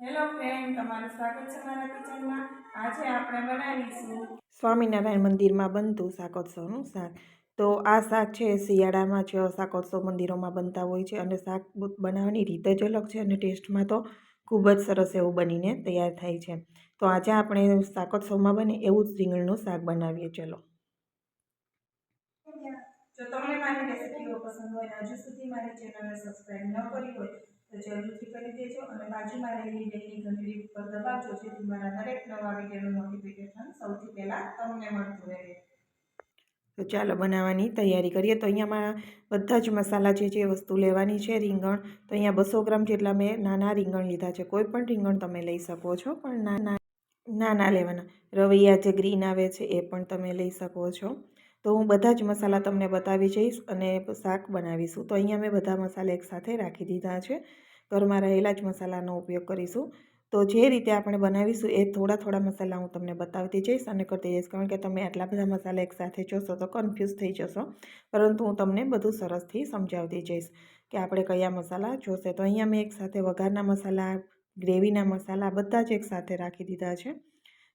Hello friend તમારું સ્વાગત છે મારા કિચનમાં. આજે આપણે બનાવીશું સ્વામિનારાયણ મંદિરમાં બનતું શાકોત્સવનું શાક. તો આ શાક છે શિયાળામાં જ શાકોત્સવ મંદિરોમાં બનતા હોય છે અને શાક બનાવવાની રીત જ અલગ છે અને ટેસ્ટમાં તો ખૂબ જ સરસ એવું બનીને તૈયાર થાય છે. તો આજે આપણે શાકોત્સવમાં બને એવું જ રીંગણનું શાક બનાવીએ. ચલો. જો તમને મારી રેસિપીઓ પસંદ હોય હજુ સુધી મારી ચેનલને સબસ્ક્રાઈબ ન કરી હોય તો જરૂરથી બાજુમાં રહેલી બેલની ઘંટડી ઉપર દબાવજો જેથી મારા દરેક નવા વિડીયોનું નોટિફિકેશન સૌથી પહેલાં તમને મળતું રહે. તો ચાલો બનાવવાની તૈયારી કરીએ. તો અહીંયામાં બધા જ મસાલા જે જે વસ્તુ લેવાની છે, રીંગણ, તો અહીંયા બસો ગ્રામ જેટલા મેં નાના રીંગણ લીધા છે. કોઈ પણ રીંગણ તમે લઈ શકો છો, પણ નાના નાના લેવાના. રવૈયા જે ગ્રીન આવે છે, એ પણ તમે લઈ શકો છો. તો હું બધા જ મસાલા તમને બતાવી જઈશ અને શાક બનાવીશું. તો અહીંયા મેં બધા મસાલા એકસાથે રાખી દીધા છે. ઘરમાં રહેલા જ મસાલાનો ઉપયોગ કરીશું. તો જે રીતે આપણે બનાવીશું એ થોડા થોડા મસાલા હું તમને બતાવતી જઈશ અને કરતી જઈશ. કારણ કે તમે આટલા બધા મસાલા એકસાથે જોશો તો કન્ફ્યુઝ થઈ જશો. પરંતુ હું તમને બધું સરસથી સમજાવતી જઈશ કે આપણે કયા મસાલા જોશે. તો અહીંયા મેં એકસાથે વઘારના મસાલા, ગ્રેવીના મસાલા બધા જ એકસાથે રાખી દીધા છે.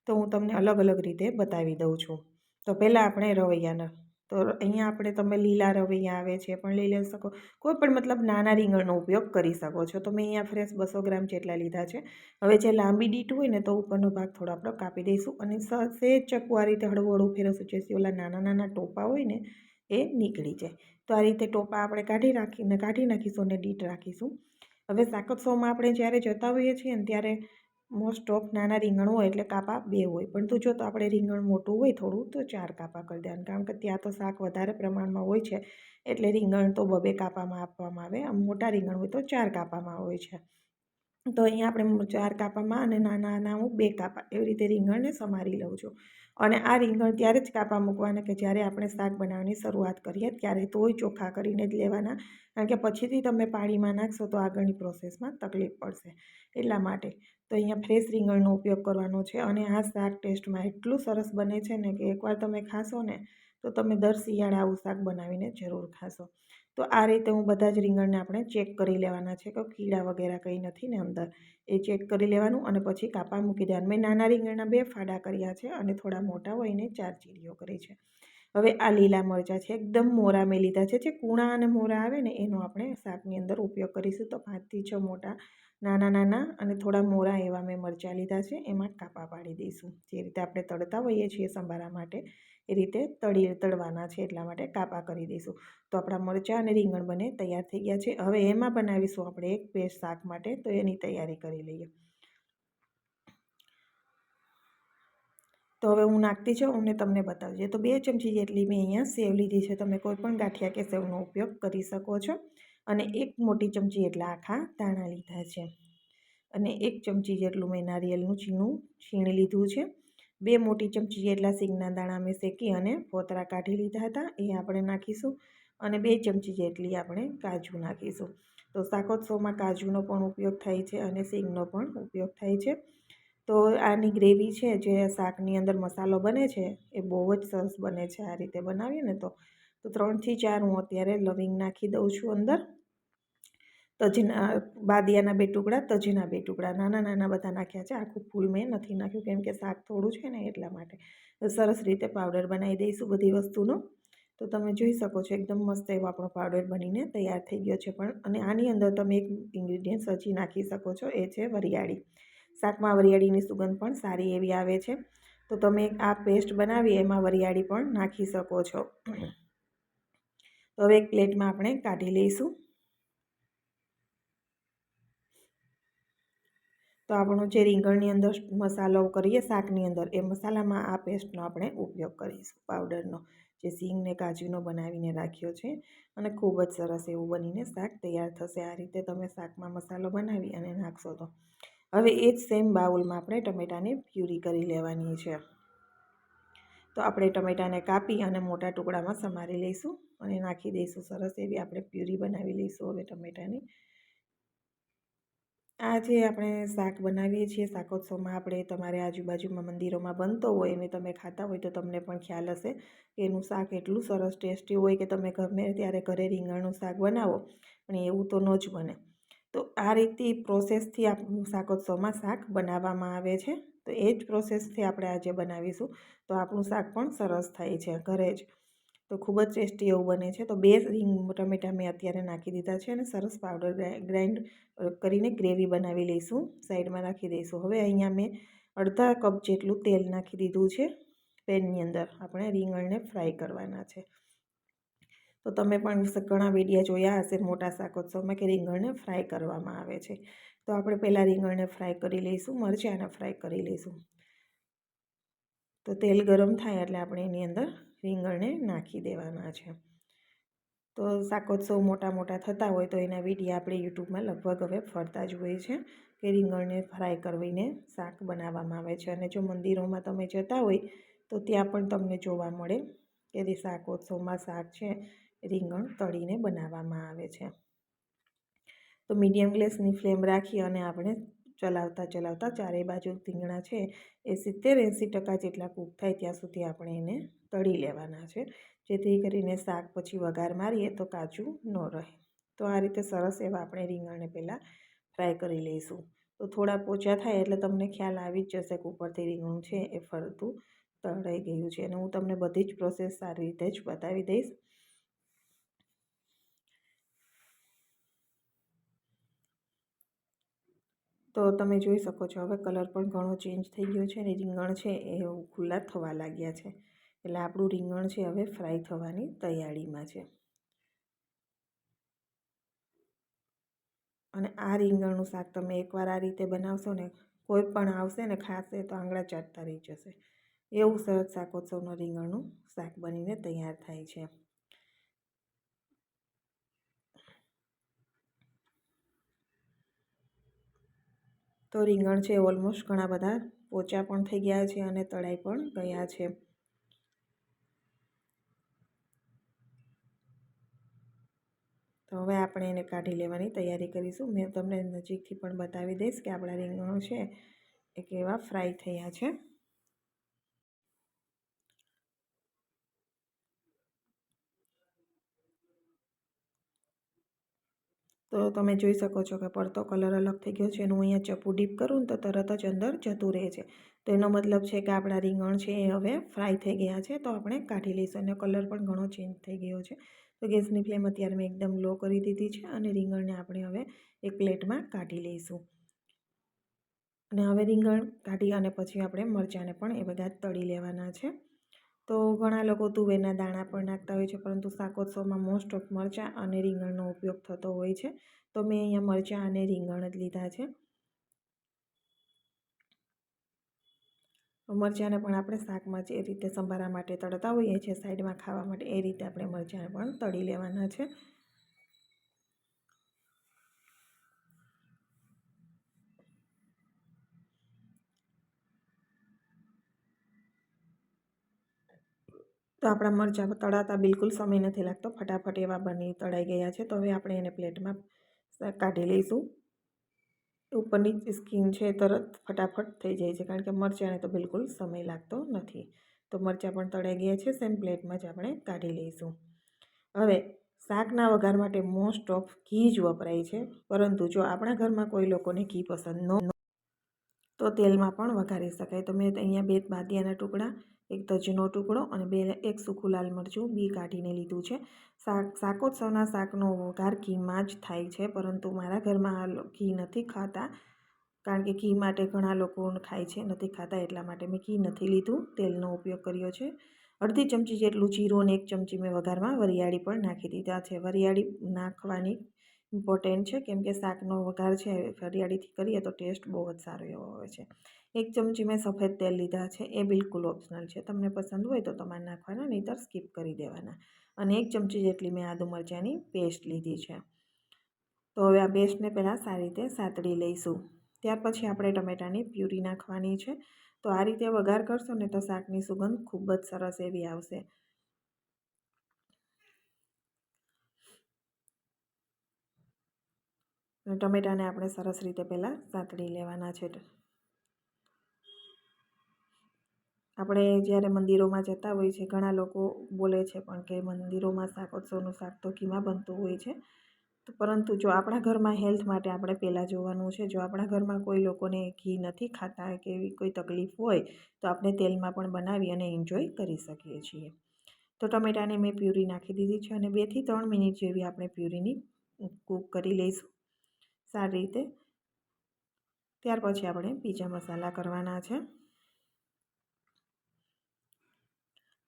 તો હું તમને અલગ અલગ રીતે બતાવી દઉં છું. તો પહેલાં આપણે રવૈયાના તો અહીંયા આપણે તમે લીલા રવૈયા આવે છે પણ લઈ લઈ શકો. કોઈ પણ મતલબ નાના રીંગણનો ઉપયોગ કરી શકો છો. તો મેં અહીંયા ફ્રેશ બસો ગ્રામ જેટલા લીધા છે. હવે જે લાંબી ડીટ હોય ને તો ઉપરનો ભાગ થોડો આપણે કાપી દઈશું અને સહેજ ચક્કુ આ રીતે હળવું હળવું ફેરવશું જેથી ઓલા નાના નાના ટોપા હોય ને એ નીકળી જાય. તો આ રીતે ટોપા આપણે કાઢી રાખીને કાઢી નાખીશું અને ડીટ રાખીશું. હવે શાકોત્સવમાં આપણે જ્યારે જતા હોઈએ છીએ ને ત્યારે મોસ્ટ ઓફ નાના રીંગણ હોય એટલે કાપા બે હોય. પણ તું જો તો આપણે રીંગણ મોટું હોય થોડું, તો ચાર કાપા કરી દેવાનું. કારણ કે ત્યાં તો શાક વધારે પ્રમાણમાં હોય છે, એટલે રીંગણ તો બબે કાપામાં આપવામાં આવે. આમ મોટા રીંગણ હોય તો ચાર કાપામાં હોય છે. તો અહીંયા આપણે ચાર કાપામાં અને નાના નાના હું બે કાપા. એવી રીતે રીંગણને સમારી લઉં છું. અને આ રીંગણ ત્યારે જ કાપા મૂકવાના કે જ્યારે આપણે શાક બનાવવાની શરૂઆત કરીએ ત્યારે તોય ચોખ્ખા કરીને જ લેવાના. કારણ કે પછીથી તમે પાણીમાં નાખશો તો આગળની પ્રોસેસમાં તકલીફ પડશે. એટલા માટે તો અહીંયા ફ્રેશ રીંગણનો ઉપયોગ કરવાનો છે અને આ શાક ટેસ્ટમાં એટલું સરસ બને છે ને કે એકવાર તમે ખાશો ને તો તમે દર શિયાળે આવું શાક બનાવીને જરૂર ખાશો. તો આ રીતે હું બધા જ રીંગણને આપણે ચેક કરી લેવાના છે કે કીડા વગેરે કંઈ નથી ને અંદર. એ ચેક કરી લેવાનું અને પછી કાપા મૂકી દેવાનું. મેં નાના રીંગણના બે ફાડા કર્યા છે અને થોડા મોટા હોય એને ચાર ચીરીઓ કરી છે. હવે આ લીલા મરચાં છે, એકદમ મોરા મેં લીધા છે. જે કૂણા અને મોરા આવે ને એનો આપણે શાકની અંદર ઉપયોગ કરીશું. તો પાંચથી છ મોટા, નાના નાના અને થોડા મોરા એવા મેં મરચાં લીધા છે. એમાં કાપા પાડી દઈશું. જે રીતે આપણે તળતા હોઈએ છીએ સંભારા માટે. એ રીતે તળી, તળવાના છે એટલા માટે કાપા કરી દઈશું. તો આપણા મરચાં અને રીંગણ બને તૈયાર થઈ ગયા છે. હવે એમાં બનાવીશું આપણે એક પેસ્ટ શાક માટે, તો એની તૈયારી કરી લઈએ. તો હવે હું નાખતી જાઉં અને તમને બતાવજે. તો બે ચમચી જેટલી મેં અહીંયા સેવ લીધી છે. તમે કોઈ પણ ગાંઠિયા કે સેવનો ઉપયોગ કરી શકો છો. અને એક મોટી ચમચી એટલા આખા દાણા લીધા છે. અને એક ચમચી જેટલું મેં નારિયેળનું છીણું છીણ લીધું છે. બે મોટી ચમચી જેટલા સિંગના દાણા મેં શેકી અને ફોતરા કાઢી લીધા હતા. એ આપણે નાખીશું અને બે ચમચી જેટલી આપણે કાજુ નાખીશું. તો શાકોત્સવમાં કાજુનો પણ ઉપયોગ થાય છે અને સિંગનો પણ ઉપયોગ થાય છે. તો આની ગ્રેવી છે જે શાકની અંદર મસાલો બને છે, એ બહુ જ સરસ બને છે આ રીતે બનાવીએ ને તો. તો ત્રણથી ચાર હું અત્યારે લવિંગ નાખી દઉં છું અંદર. તજના, બાદિયાના બે ટુકડા, તજીના બે ટુકડા. નાના નાના બધા નાખ્યા છે. આખું ફૂલ મેં નથી નાખ્યું, કેમ કે શાક થોડું છે ને એટલા માટે. સરસ રીતે પાવડર બનાવી દઈશું બધી વસ્તુનો. તો તમે જોઈ શકો છો, એકદમ મસ્ત એવો આપણો પાવડર બનીને તૈયાર થઈ ગયો છે પણ. અને આની અંદર તમે એક ઇન્ગ્રીડિયન્ટ હજી નાખી શકો છો, એ છે વરિયાળી. શાકમાં વરિયાળીની સુગંધ પણ સારી એવી આવે છે. તો તમે આ પેસ્ટ બનાવી, એમાં વરિયાળી પણ નાખી શકો છો. તો હવે એક પ્લેટમાં આપણે કાઢી લઈશું. તો આપણો જે રીંગણની અંદર મસાલો કરીએ શાકની અંદર, એ મસાલામાં આ પેસ્ટનો આપણે ઉપયોગ કરીશું, પાવડરનો, જે સિંગને કાજુનો બનાવીને રાખ્યો છે. અને ખૂબ જ સરસ એવું બનીને શાક તૈયાર થશે. આ રીતે તમે શાકમાં મસાલો બનાવી અને નાખશો તો. હવે એ જ સેમ બાઉલમાં આપણે ટમેટાની પ્યુરી કરી લેવાની છે. તો આપણે ટમેટાને કાપી અને મોટા ટુકડામાં સમારી લઈશું અને નાખી દઈશું. સરસ એવી આપણે પ્યુરી બનાવી લઈશું હવે ટમેટાની. આ જે આપણે શાક બનાવીએ છીએ, શાકોત્સવમાં આપણે તમારે આજુબાજુમાં મંદિરોમાં બનતો હોય અને તમે ખાતા હોય તો તમને પણ ખ્યાલ હશે કે એનું શાક એટલું સરસ ટેસ્ટી હોય કે તમે ગમે ત્યારે ઘરે રીંગણનું શાક બનાવો, પણ એવું તો ન જ બને. તો આ રીતની પ્રોસેસથી આપણું શાકોત્સવમાં શાક બનાવવામાં આવે છે. તો એ જ પ્રોસેસથી આપણે આજે બનાવીશું. તો આપણું શાક પણ સરસ થાય છે ઘરે જ. તો ખૂબ જ ટેસ્ટી એવું બને છે. તો બે રીંગ ટમેટાં મેં અત્યારે નાખી દીધા છે અને સરસ પાવડર ગ્રાઇન્ડ કરીને ગ્રેવી બનાવી લઈશું. સાઈડમાં રાખી દઈશું. હવે અહીંયા મેં અડધા કપ જેટલું તેલ નાખી દીધું છે પેનની અંદર. આપણે રીંગણને ફ્રાય કરવાના છે. તો તમે પણ ઘણા વિડીયા જોયા હશે મોટા શાકોત્સવમાં કે રીંગણને ફ્રાય કરવામાં આવે છે. તો આપણે પહેલાં રીંગણને ફ્રાય કરી લઈશું મરચાંને ફ્રાય કરી લઈશું. તો તેલ ગરમ થાય એટલે આપણે એની અંદર રીંગણને નાખી દેવાના છે. તો શાકોત્સવ મોટા મોટા થતા હોય તો એના વિડીયા આપણે યુટ્યુબમાં લગભગ હવે ફરતા જ હોય છે કે રીંગણને ફ્રાય કરીને શાક બનાવવામાં આવે છે. અને જો મંદિરોમાં તમે જતા હોય તો ત્યાં પણ તમને જોવા મળે કે શાકોત્સવમાં શાક છે રીંગણ તળીને બનાવવામાં આવે છે. તો મીડિયમ ગ્લેસની ફ્લેમ રાખી અને આપણે ચલાવતા ચલાવતા ચારેય બાજુ રીંગણા છે. એ સિત્તેર એંસી ટકા જેટલા કૂક થાય ત્યાં સુધી આપણે એને તળી લેવાના છે. જેથી કરીને શાક પછી વઘાર મારીએ તો કાચું ન રહે. તો આ રીતે સરસ એવા આપણે રીંગણને પહેલાં ફ્રાય કરી લઈશું. તો થોડા પોચા થાય એટલે તમને ખ્યાલ આવી જ જશે કે રીંગણું છે એ ફરતું તળાઈ ગયું છે. અને હું તમને બધી જ પ્રોસેસ સારી રીતે જ બતાવી દઈશ. તો તમે જોઈ શકો છો, હવે કલર પણ ઘણો ચેન્જ થઈ ગયો છે અને રીંગણ છે એ ખુલ્લા થવા લાગ્યા છે. એટલે આપણું રીંગણ છે હવે ફ્રાય થવાની તૈયારીમાં છે. અને આ રીંગણનું શાક તમે એકવાર આ રીતે બનાવશો ને, કોઈ પણ આવશે ને ખાશે તો આંગળા ચાટતા રહી જશે. એવું સરસ શાકોત્સવનું રીંગણનું શાક બનીને તૈયાર થાય છે. તો રીંગણ છે ઓલમોસ્ટ ઘણા બધા. પોચા પણ થઈ ગયા છે અને તળાઈ પણ ગયા છે. તો હવે આપણે એને કાઢી લેવાની તૈયારી કરીશું. મેં તમને નજીકથી પણ બતાવી દઈશ કે આપણા રીંગણો છે એ કેવા ફ્રાય થયા છે. તો તમે જોઈ શકો છો કે પડતો કલર અલગ થઈ ગયો છે એનું અહીંયા ચપ્પુ ડીપ કરું ને તો તરત જ અંદર જતું રહે છે. તો એનો મતલબ છે કે આપણા રીંગણ છે એ હવે ફ્રાય થઈ ગયા છે તો આપણે કાઢી લઈશું અને કલર પણ ઘણો ચેન્જ થઈ ગયો છે. તો ગેસની ફ્લેમ અત્યારે મેં એકદમ લો કરી દીધી છે અને રીંગણને આપણે હવે એક પ્લેટમાં કાઢી લઈશું. અને હવે રીંગણ કાઢી અને પછી આપણે મરચાંને પણ એ બધા તળી લેવાના છે. તો ઘણા લોકો તુવેરના દાણા પણ નાખતા હોય છે, પરંતુ શાકોત્સવમાં મોસ્ટ ઓફ મરચાં અને રીંગણનો ઉપયોગ થતો હોય છે. તો મેં અહીંયા મરચાં અને રીંગણ જ લીધા છે. મરચાંને પણ આપણે શાકમાં જે રીતે સંભારા માટે તળતા હોઈએ છીએ, સાઈડમાં ખાવા માટે, એ રીતે આપણે મરચાંને પણ તળી લેવાના છે. તો આપણા મરચાં તળાતા બિલકુલ સમય નથી લાગતો. ફટાફટ એવા બની તળાઈ ગયા છે. તો હવે આપણે એને પ્લેટમાં કાઢી લઈશું. ઉપરની સ્કીન છે તરત ફટાફટ થઈ જાય છે. કારણ કે મરચાંને તો બિલકુલ સમય લાગતો નથી. તો મરચાં પણ તળાઈ ગયા છે. સેમ પ્લેટમાં જ આપણે કાઢી લઈશું. હવે શાકના વઘાર માટે મોસ્ટ ઓફ ઘી જ વપરાય છે. પરંતુ જો આપણા ઘરમાં કોઈ લોકોને ઘી પસંદ ન તો તેલમાં પણ વઘારી શકાય. તો મેં અહીંયા બે બાદિયાના ટુકડા એક તજનો ટુકડો અને બે એક સૂકું લાલ મરચું બી કાઢીને લીધું છે. શાક, શાકોત્સવના શાકનો વઘાર ઘીમાં જ થાય છે, પરંતુ મારા ઘરમાં ઘી નથી ખાતા, કારણ કે ઘી માટે ઘણા લોકો ખાય છે, નથી ખાતા એટલા માટે મેં ઘી નથી લીધું, તેલનો ઉપયોગ કર્યો છે. અડધી ચમચી જેટલું જીરું અને એક ચમચી મેં વઘારમાં વરિયાળી પણ નાખી દીધા છે. વરિયાળી નાખવાની ઇમ્પોર્ટન્ટ છે, કેમ કે શાકનો વઘાર છે, વરિયાળીથી કરીએ તો ટેસ્ટ બહુ જ સારો એવો હોય છે. એક ચમચી મેં સફેદ તેલ લીધા છે, એ બિલકુલ ઓપ્શનલ છે. તમને પસંદ હોય તો તમારે નાખવાના, નહીંતર સ્કીપ કરી દેવાના. અને એક ચમચી જેટલી મેં આદુ મરચાંની પેસ્ટ લીધી છે. તો હવે આ પેસ્ટને પહેલાં સારી રીતે સાતળી લઈશું. ત્યાર પછી આપણે ટમેટાની પ્યુરી નાખવાની છે. તો આ રીતે વઘાર કરશો ને તો શાકની સુગંધ ખૂબ જ સરસ એવી આવશે. ટમેટાને આપણે સરસ રીતે પહેલાં સાતળી લેવાના છે. આપણે જ્યારે મંદિરોમાં જતા હોઈએ છીએ ઘણા લોકો બોલે છે પણ કે મંદિરોમાં શાકોત્સવનું શાક તો ઘીમાં બનતું હોય છે. તો પરંતુ જો આપણા ઘરમાં હેલ્થ માટે આપણે પહેલાં જોવાનું છે, જો આપણા ઘરમાં કોઈ લોકોને ઘી નથી ખાતા કે એવી કોઈ તકલીફ હોય, તો આપણે તેલમાં પણ બનાવી અને એન્જોય કરી શકીએ છીએ. તો ટમેટાને મેં પ્યુરી નાખી દીધી છે અને બેથી ત્રણ મિનિટ જેવી આપણે પ્યુરીની કૂક કરી લઈશું સારી રીતે. ત્યાર પછી આપણે બીજા મસાલા કરવાના છે.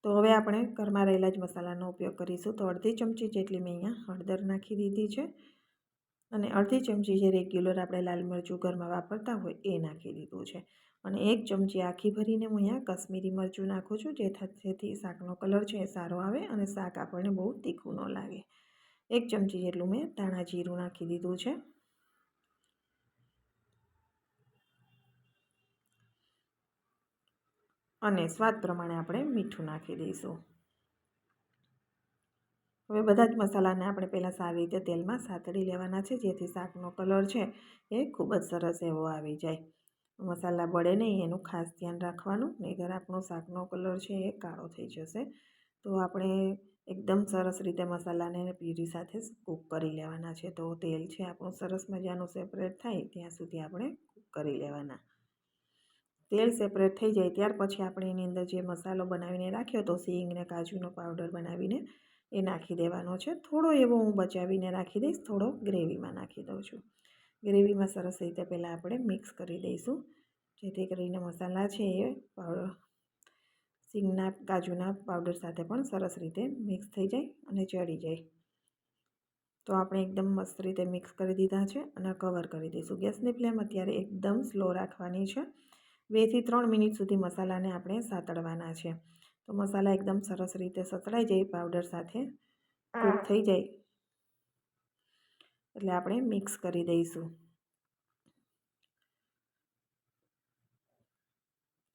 તો હવે આપણે ઘરમાં રહેલા જ મસાલાનો ઉપયોગ કરીશું. તો અડધી ચમચી જેટલી મેં અહીંયા હળદર નાખી દીધી છે અને અડધી ચમચી જે રેગ્યુલર આપણે લાલ મરચું ઘરમાં વાપરતા હોય એ નાખી દીધું છે. અને એક ચમચી આખી ભરીને હું અહીંયા કશ્મીરી મરચું નાખું છું જેથી શાકનો કલર છે એ સારો આવે અને શાક આપણને બહુ તીખું ન લાગે. એક ચમચી જેટલું મેં ધાણા જીરું નાખી દીધું છે. અને સ્વાદ પ્રમાણે આપણે મીઠું નાખી દઈશું. હવે બધા જ મસાલાને આપણે પહેલાં સારી રીતે તેલમાં સાતડી લેવાના છે, જેથી શાકનો કલર છે એ ખૂબ જ સરસ એવો આવી જાય. મસાલા બળે નહીં, એનું ખાસ ધ્યાન રાખવાનું, નહીંતર આપણો શાકનો કલર છે એ કાળો થઈ જશે. તો આપણે એકદમ સરસ રીતે મસાલાને પ્યુરી સાથે કૂક કરી લેવાના છે. તો તેલ છે આપણું સરસ મજાનું સેપરેટ થાય, ત્યાં સુધી આપણે કૂક કરી લેવાના. તેલ સેપરેટ થઈ જાય ત્યાર પછી આપણે એની અંદર જે મસાલો બનાવીને રાખ્યો તો સિંગને કાજુનો પાવડર બનાવીને એ નાખી દેવાનો છે. થોડો એવો હું બચાવીને રાખી દઈશ, થોડો ગ્રેવીમાં નાખી દઉં છું. ગ્રેવીમાં સરસ રીતે પહેલાં આપણે મિક્સ કરી દઈશું. જેથી કરીને મસાલા છે એ પાવડર સિંગના કાજુના પાવડર સાથે પણ સરસ રીતે મિક્સ થઈ જાય અને ચડી જાય. તો આપણે એકદમ મસ્ત રીતે મિક્સ કરી દીધા છે અને કવર કરી દઈશું. ગેસની ફ્લેમ અત્યારે એકદમ સ્લો રાખવાની છે. બેથી ત્રણ મિનિટ સુધી મસાલાને આપણે સાતળવાના છે. તો મસાલા એકદમ સરસ રીતે સતળાઈ જાય પાવડર સાથે કૂક થઈ જાય. એટલે આપણે મિક્સ કરી દઈશું.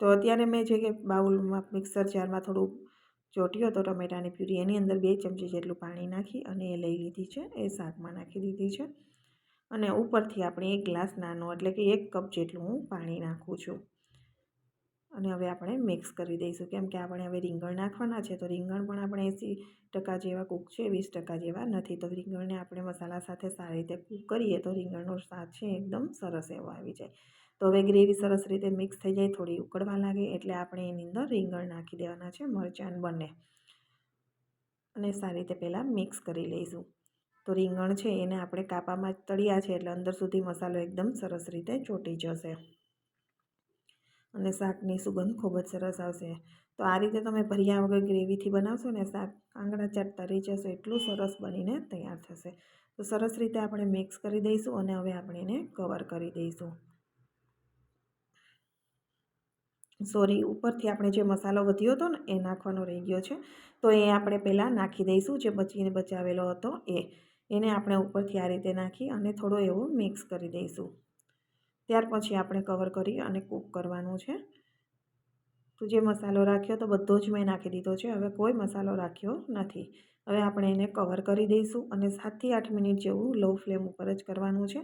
તો અત્યારે મેં જે કે બાઉલમાં મિક્સર જારમાં થોડું ચોટ્યો હતો ટમેટાની પ્યુરી એની અંદર બે ચમચી જેટલું પાણી નાખી અને એ લઈ લીધી છે. એ શાકમાં નાખી દીધી છે. અને ઉપરથી આપણે એક ગ્લાસ નાનો એટલે કે એક કપ જેટલું હું પાણી નાખું છું. અને હવે આપણે મિક્સ કરી દઈશું. કેમ કે આપણે હવે રીંગણ નાખવાના છે, તો રીંગણ પણ આપણે એંસી ટકા જેવા કૂક છે, વીસ ટકા જેવા નથી. તો રીંગણને આપણે મસાલા સાથે સારી રીતે કૂક કરીએ તો રીંગણનો સ્વાદ છે એકદમ સરસ એવો આવી જાય. તો હવે ગ્રેવી સરસ રીતે મિક્સ થઈ જાય, થોડી ઉકળવા લાગે એટલે આપણે એની અંદર રીંગણ નાખી દેવાના છે, મરચાં બંને. અને સારી રીતે પહેલાં મિક્સ કરી લઈશું. તો રીંગણ છે એને આપણે કાપામાં જ તળ્યા છે એટલે અંદર સુધી મસાલો એકદમ સરસ રીતે ચોંટી જશે. અને શાકની સુગંધ ખૂબ જ સરસ આવશે. તો આ રીતે તમે ભર્યા વગર ગ્રેવીથી બનાવશો ને શાક આંગળા ચાટતા રહી જશે, એટલું સરસ બનીને તૈયાર થશે. તો સરસ રીતે આપણે મિક્સ કરી દઈશું અને હવે આપણે એને કવર કરી દઈશું. સોરી, ઉપરથી આપણે જે મસાલો વધ્યો હતો ને એ નાખવાનો રહી ગયો છે. તો એ આપણે પહેલાં નાખી દઈશું, જે બચીને બચાવેલો હતો એ. એને આપણે ઉપરથી આ રીતે નાખી અને થોડો એવો મિક્સ કરી દઈશું. ત્યાર પછી આપણે કવર કરી અને કૂક કરવાનું છે. તો જે મસાલો રાખ્યો તો બધો જ મેં નાખી દીધો છે. હવે કોઈ મસાલો રાખ્યો નથી. હવે આપણે એને કવર કરી દઈશું અને સાતથી આઠ મિનિટ જેવું લો ફ્લેમ ઉપર જ કરવાનું છે.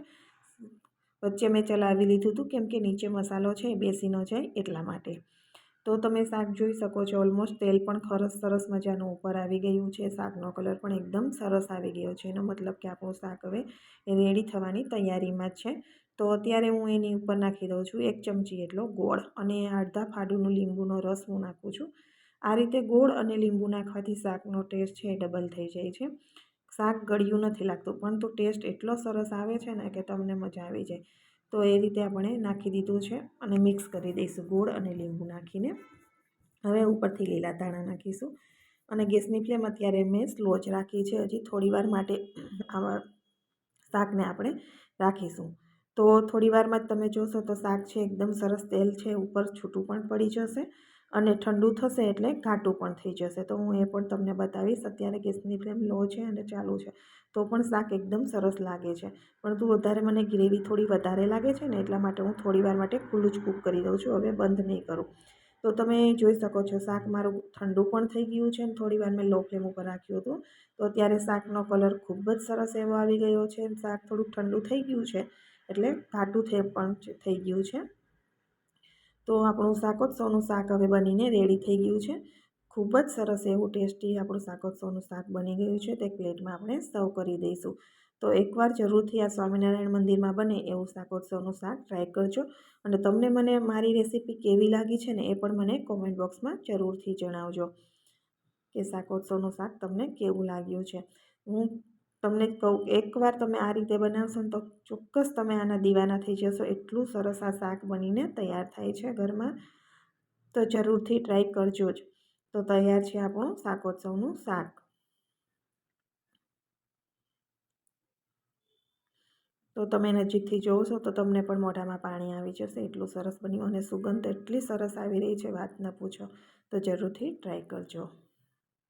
વચ્ચે મેં ચલાવી લીધું હતું કેમ કે નીચે મસાલો છે, એ બેસી ન જાય એટલા માટે. તો તમે શાક જોઈ શકો છો ઓલમોસ્ટ તેલ પણ ખરસ સરસ મજાનું ઉપર આવી ગયું છે. શાકનો કલર પણ એકદમ સરસ આવી ગયો છે. એનો મતલબ કે આપણું શાક હવે એ રેડી થવાની તૈયારીમાં જ છે. તો અત્યારે હું એની ઉપર નાખી દઉં છું એક ચમચી એટલો ગોળ અને અડધા ફાડુનું લીંબુનો રસ હું નાખું છું. આ રીતે ગોળ અને લીંબુ નાખવાથી શાકનો ટેસ્ટ છે ડબલ થઈ જાય છે. શાક ગળ્યું નથી લાગતું, પણ તો ટેસ્ટ એટલો સરસ આવે છે ને કે તમને મજા આવી જાય. તો એ રીતે આપણે નાખી દીધું છે અને મિક્સ કરી દઈશું ગોળ અને લીંબુ નાખીને. હવે ઉપરથી લીલા ધાણા નાખીશું અને ગેસની ફ્લેમ અત્યારે મેં સ્લો જ રાખી છે, હજી થોડીવાર માટે આવા શાકને આપણે રાખીશું. તો થોડી વારમાં જ તમે જોશો તો શાક છે એકદમ સરસ તેલ છે, ઉપર છૂટું પણ પડી જશે અને ઠંડુ થશે એટલે ઘાટું પણ થઈ જશે. તો હું એ પણ તમને બતાવીશ. અત્યારે ગેસની ફ્લેમ લો છે અને ચાલુ છે. તો પણ શાક એકદમ સરસ લાગે છે. પરંતુ વધારે મને ગ્રેવી થોડી વધારે લાગે છે ને એટલા માટે હું થોડી વાર માટે ખુલ્લું જ કૂક કરી દઉં છું. હવે બંધ નહીં કરું. તો તમે જોઈ શકો છો શાક મારું ઠંડુ પણ થઈ ગયું છે અને થોડી વાર મેં લો ફ્લેમ ઉપર રાખ્યું હતું. તો અત્યારે શાકનો કલર ખૂબ જ સરસ એવો આવી ગયો છે શાક થોડુંક ઠંડુ થઈ ગયું છે. એટલે ઘાટું થઈ પણ થઈ ગયું છે. તો આપણું શાકોત્સવનું શાક હવે બનીને રેડી થઈ ગયું છે. ખૂબ જ સરસ એવું ટેસ્ટી આપણું શાકોત્સવનું શાક બની ગયું છે. તે પ્લેટમાં આપણે સર્વ કરી દઈશું. તો એકવાર જરૂરથી આ સ્વામિનારાયણ મંદિરમાં બને એવું શાકોત્સવનું શાક ટ્રાય કરજો. અને તમને મને મારી રેસીપી કેવી લાગી છે ને એ પણ મને કોમેન્ટ બોક્સમાં જરૂરથી જણાવજો કે શાકોત્સવનું શાક તમને કેવું લાગ્યું છે. હું તમને કહું એકવાર તમે આ રીતે બનાવશો ને તો ચોક્કસ તમે આના દીવાના થઈ જશો. એટલું સરસ આ શાક બનીને તૈયાર થાય છે ઘરમાં. તો જરૂરથી ટ્રાય કરજો જ. તો તૈયાર છે આપણું શાકોત્સવનું શાક. તો તમે નજીકથી જોશો તો તમને પણ મોઢામાં પાણી આવી જશે. એટલું સરસ બન્યું અને સુગંધ એટલી સરસ આવી રહી છે, વાત ન પૂછો. તો જરૂરથી ટ્રાય કરજો.